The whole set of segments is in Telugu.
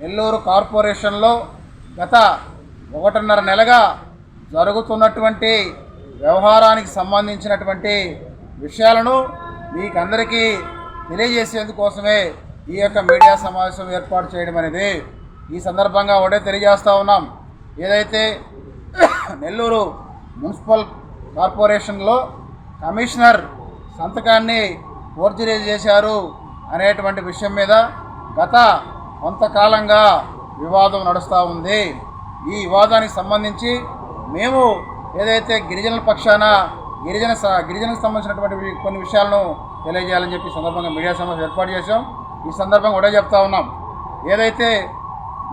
నెల్లూరు కార్పొరేషన్లో గత ఒకటిన్నర నెలగా జరుగుతున్నటువంటి వ్యవహారానికి సంబంధించినటువంటి విషయాలను మీకందరికీ తెలియజేసేందుకోసమే ఈ యొక్క మీడియా సమావేశం ఏర్పాటు చేయడం అనేది ఈ సందర్భంగా ఒకటే తెలియజేస్తా ఉన్నాం. ఏదైతే నెల్లూరు మున్సిపల్ కార్పొరేషన్లో కమిషనర్ సంతకాన్ని ఫోర్జరీ చేశారు అనేటువంటి విషయం మీద గత కొంతకాలంగా వివాదం నడుస్తూ ఉంది. ఈ వివాదానికి సంబంధించి మేము ఏదైతే గిరిజనుల పక్షాన గిరిజన స- గిరిజనకు సంబంధించినటువంటి కొన్ని విషయాలను తెలియజేయాలని చెప్పి ఈ సందర్భంగా మీడియా సమావేశం ఏర్పాటు చేశాం. ఈ సందర్భంగా ఒకటే చెప్తా ఉన్నాం. ఏదైతే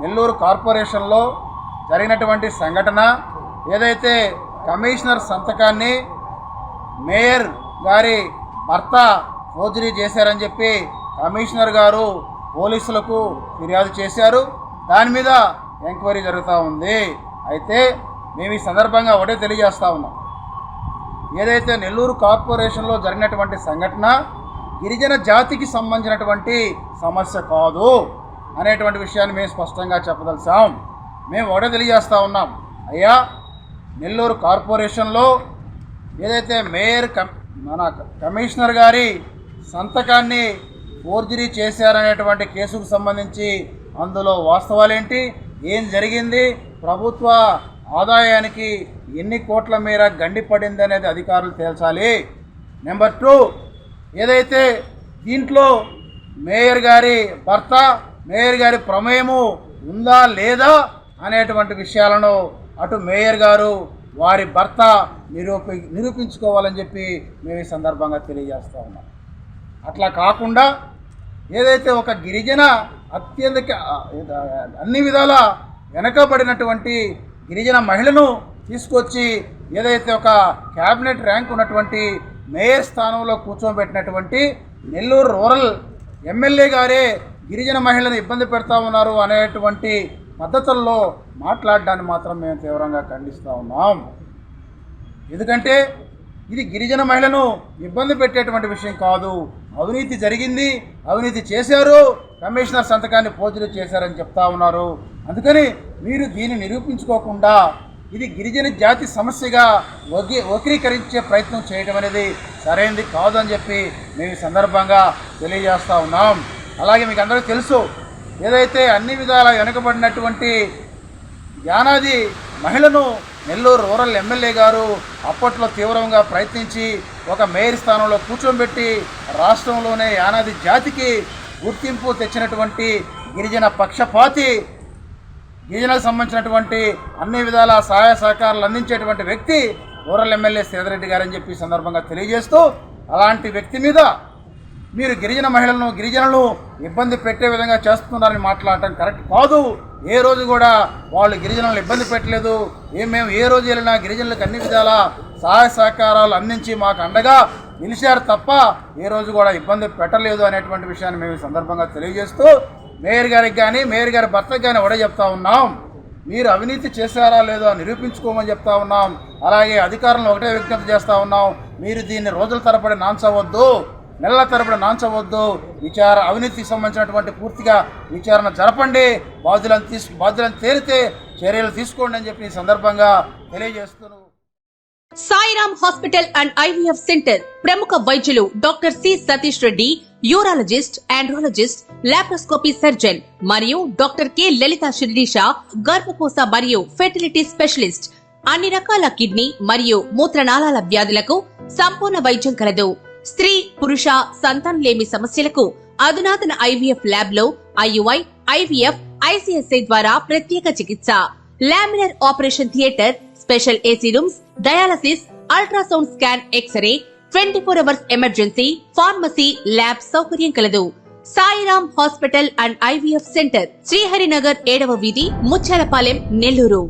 నెల్లూరు కార్పొరేషన్లో జరిగినటువంటి సంఘటన ఏదైతే కమిషనర్ సంతకాన్ని మేయర్ గారి భర్త ఫోర్జరీ చేశారని చెప్పి కమిషనర్ గారు పోలీసులకు ఫిర్యాదు చేశారు. దాని మీద ఎంక్వైరీ జరుగుతూ ఉంది. అయితే మేము ఈ సందర్భంగా ఒకటే తెలియజేస్తూ ఉన్నాం. ఏదైతే నెల్లూరు కార్పొరేషన్లో జరిగినటువంటి సంఘటన గిరిజన జాతికి సంబంధించినటువంటి సమస్య కాదు అనేటువంటి విషయాన్ని మేము స్పష్టంగా చెప్పదలిచాం. మేము ఒకటే తెలియజేస్తూ ఉన్నాం. అయ్యా నెల్లూరు కార్పొరేషన్లో ఏదైతే మేయర్ కమ్ మన కమిషనర్ గారి సంతకాన్ని ఫోర్జరీ చేశారనేటువంటి కేసుకు సంబంధించి అందులో వాస్తవాలేంటి? ఏం జరిగింది? ప్రభుత్వ ఆదాయానికి ఎన్ని కోట్ల మేర గండిపడింది అనేది అధికారులు తేల్చాలి. నెంబర్ టూ ఏదైతే దీంట్లో మేయర్ గారి భర్త మేయర్ గారి ప్రమేయము ఉందా లేదా అనేటువంటి విషయాలను అటు మేయర్ గారు వారి భర్త నిరూపి నిరూపించుకోవాలని చెప్పి మేము ఈ సందర్భంగా తెలియజేస్తూ ఉన్నాం. అట్లా కాకుండా ఏదైతే ఒక గిరిజన అత్యంత అన్ని విధాల వెనకబడినటువంటి గిరిజన మహిళను తీసుకొచ్చి ఏదైతే ఒక క్యాబినెట్ ర్యాంక్ ఉన్నటువంటి మేయర్ స్థానంలో కూర్చోబెట్టినటువంటి నెల్లూరు రూరల్ ఎమ్మెల్యే గారే గిరిజన మహిళను ఇబ్బంది పెడతా ఉన్నారు అనేటువంటి పద్ధతుల్లో మాట్లాడడాన్ని మాత్రం మేము తీవ్రంగా ఖండిస్తూ ఉన్నాం. ఎందుకంటే ఇది గిరిజన మహిళను ఇబ్బంది పెట్టేటువంటి విషయం కాదు. అవినీతి జరిగింది అవినీతి చేశారు కమిషనర్ సంతకాన్ని పోజులు చేశారని చెప్తా ఉన్నారు. అందుకని మీరు దీన్ని నిరూపించుకోకుండా ఇది గిరిజన జాతి సమస్యగా వగి వక్రీకరించే ప్రయత్నం చేయడం అనేది సరైనది కాదు అని చెప్పి మేము ఈ సందర్భంగా తెలియజేస్తూ ఉన్నాం. అలాగే మీకు అందరికీ తెలుసు ఏదైతే అన్ని విధాల వెనుకబడినటువంటి యానాది మహిళను నెల్లూరు రూరల్ ఎమ్మెల్యే గారు అప్పట్లో తీవ్రంగా ప్రయత్నించి ఒక మేయర్ స్థానంలో కూర్చోబెట్టి రాష్ట్రంలోనే యానాది జాతికి గుర్తింపు తెచ్చినటువంటి గిరిజన పక్షపాతి గిరిజనకు సంబంధించినటువంటి అన్ని విధాల సహాయ సహకారాలు అందించేటువంటి వ్యక్తి రూరల్ ఎమ్మెల్యే శ్రీధరెడ్డి గారని చెప్పి సందర్భంగా తెలియజేస్తూ అలాంటి వ్యక్తి మీద మీరు గిరిజన మహిళలను గిరిజనులు ఇబ్బంది పెట్టే విధంగా చేస్తున్నారని మాట్లాడటం కరెక్ట్ కాదు. ఏ రోజు కూడా వాళ్ళు గిరిజనులను ఇబ్బంది పెట్టలేదు. మేము ఏ రోజు వెళ్ళినా గిరిజనులకు అన్ని విధాల సహాయ సహకారాలు అందించి మాకు అండగా నిలిచారు తప్ప ఏ రోజు కూడా ఇబ్బంది పెట్టలేదు అనేటువంటి విషయాన్ని మేము ఈ సందర్భంగా తెలియజేస్తూ మేయర్ గారికి కానీ మేయర్ గారి భర్తకు కానీ ఒకటే చెప్తా ఉన్నాం. మీరు అవినీతి చేశారా లేదో నిరూపించుకోమని చెప్తా ఉన్నాం. అలాగే అధికారులను ఒకటే విజ్ఞప్తి చేస్తా ఉన్నాం. మీరు దీన్ని రోజుల తరబడి నాంచవద్దు. నెలల తరబడి నాంచవద్దు. విచార అవినీతికి సంబంధించినటువంటి పూర్తిగా విచారణ జరపండి. బాధ్యులను తీసు బాధ్యులను తేలితే చర్యలు తీసుకోండి అని చెప్పి ఈ సందర్భంగా తెలియజేస్తున్నాను. Sairam hospital and IVF centre ప్రముఖ వైద్యులు doctor C Satish Reddy urologist andrologist laparoscopy surgeon మరియు డాక్టర్ కె లలిత శిరీష గర్భకోశ మరియు ఫెర్టిలిటీ స్పెషలిస్ట్. అన్ని రకాల కిడ్నీ మరియు మూత్రనాళాల వ్యాధులకు సంపూర్ణ వైద్యం కలదు. స్త్రీ పురుష సంతానం లేమి సమస్యలకు అధునాతన ఐవీఎఫ్ ల్యాబ్లో ఐయుఐ ఐవీఎఫ్ ఐసిఎస్ఐ ద్వారా ప్రత్యేక చికిత్స. Laminar operation theatre special AC rooms dialysis ultrasound scan X-ray twenty four hours emergency pharmacy lab సౌకర్యం కలదు. Sairam hospital and IVF centre Sriharinagar ఏడవ వీధి ముచ్చాలపాలెం నెల్లూరు.